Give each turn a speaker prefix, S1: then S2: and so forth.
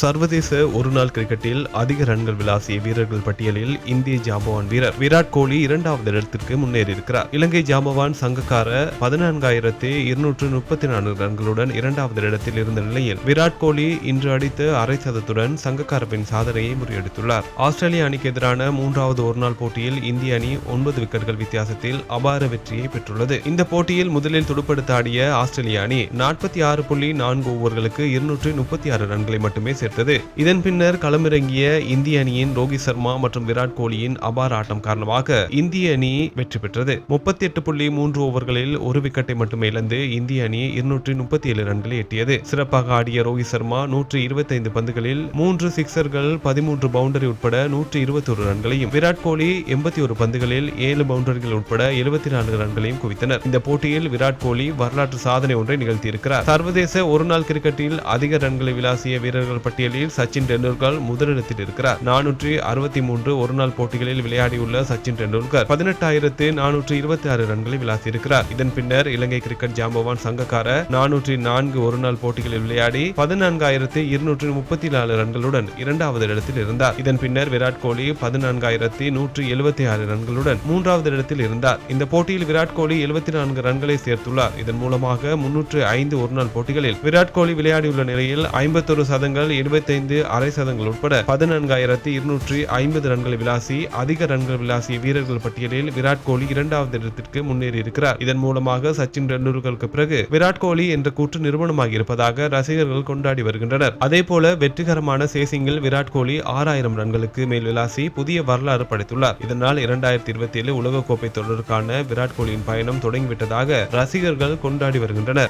S1: சர்வதேச ஒருநாள் கிரிக்கெட்டில் அதிக ரன்கள் விளாசிய வீரர்கள் பட்டியலில் இந்திய ஜாம்பவான் வீரர் விராட் கோலி இரண்டாவது இடத்திற்கு முன்னேறியிருக்கிறார். இலங்கை ஜாம்பவான் சங்கக்கார பதினான்காயிரத்தி இருநூற்று முப்பத்தி நான்கு ரன்களுடன் இரண்டாவது இடத்தில் இருந்த நிலையில் விராட் கோலி இன்று அடித்த அரை சதத்துடன் சங்கக்காரவின் சாதனையை முறியடித்துள்ளார். ஆஸ்திரேலிய அணிக்கு எதிரான மூன்றாவது ஒருநாள் போட்டியில் இந்திய அணி ஒன்பது விக்கெட்கள் வித்தியாசத்தில் அபார வெற்றியை பெற்றுள்ளது. இந்த போட்டியில் முதலில் துடுப்படுத்த ஆடிய ஆஸ்திரேலிய அணி நாற்பத்தி ஆறு புள்ளி நான்கு ஓவர்களுக்கு இருநூற்று முப்பத்தி ஆறு ரன்களை மட்டுமே சேர்த்தது. இதன் பின்னர் களமிறங்கிய இந்திய அணியின் ரோஹித் சர்மா மற்றும் விராட் கோலியின் அபார ஆட்டம் காரணமாக இந்திய அணி வெற்றி பெற்றது. முப்பத்தி எட்டு புள்ளி மூன்று ஓவர்களில் ஒரு விக்கெட்டை மட்டுமே இழந்து இந்திய அணி இருநூற்றி முப்பத்தி ஏழு ரன்களை எட்டியது. சிறப்பாக ஆடிய ரோஹித் சர்மா நூற்று இருபத்தைந்து பந்துகளில் மூன்று சிக்சர்கள் பதிமூன்று பவுண்டரி உட்பட நூற்றி இருபத்தி ஒரு ரன்களையும் விராட் கோலி எண்பத்தி ஒரு பந்துகளில் ஏழு பவுண்டரிகள் உட்பட எழுபத்தி நான்கு ரன்களையும் குவித்தனர். இந்த போட்டியில் விராட் கோலி வரலாற்று சாதனை ஒன்றை நிகழ்த்தியிருக்கிறார். சர்வதேச ஒருநாள் கிரிக்கெட்டில் அதிக ரன்களை விளாசிய வீரர்கள் பட்டியலில் சச்சின் டெண்டுல்கர் முதலிடத்தில் இருக்கிறார். நானூற்றி அறுபத்தி மூன்று ஒருநாள் போட்டிகளில் விளையாடியுள்ள சச்சின் டெண்டுல்கர் பதினெட்டாயிரத்து நானூற்றி இருபத்தி ஆறு ரன்களை விளாசியிருக்கிறார் இதன் பின்னர் இலங்கை கிரிக்கெட் ஜாம்பவான் சங்கக்கார நானூற்றி நான்கு ஒருநாள் போட்டிகளில் விளையாடி பதினான்காயிரத்து இருநூற்று முப்பத்தி நாலு ரன்களுடன் இரண்டாவது இடத்தில் இருந்தார். இதன் பின்னர் விராட் கோலி பதினான்காயிரத்தி நூற்றி எழுபத்தி ஆறு ரன்களுடன் மூன்றாவது இடத்தில் இருந்தார். இந்த போட்டியில் விராட் கோலி எழுபத்தி நான்கு ரன்களை சேர்த்துள்ளார். இதன் மூலமாக முன்னூற்று ஐந்து ஒருநாள் போட்டிகளில் விராட் கோலி விளையாடியுள்ள நிலையில் ஐம்பத்தொரு சதங்கள் இருபத்தைந்து அரை சதங்கள் உட்பட பதினான்காயிரத்தி இருநூற்றி ஐம்பது ரன்களை விளாசி அதிக ரன்கள் விளாசிய வீரர்கள் பட்டியலில் விராட் கோலி இரண்டாவது இடத்திற்கு முன்னேறி இருக்கிறார் இதன் மூலமாக சச்சின் டெண்டுல்கருக்கு பிறகு விராட் கோலி என்ற கூற்று நிறுவனமாக இருப்பதாக ரசிகர்கள் கொண்டாடி வருகின்றனர். அதே போல வெற்றிகரமான சேசிங்கில் விராட் கோலி ஆறாயிரம் ரன்களுக்கு மேல் விளாசி புதிய வரலாறு படைத்துள்ளார். இதனால் இரண்டாயிரத்தி இருபத்தி ஏழு உலகக்கோப்பை தொடருக்கான விராட் கோலியின் பயணம் தொடங்கிவிட்டதாக ரசிகர்கள் கொண்டாடி வருகின்றனர்.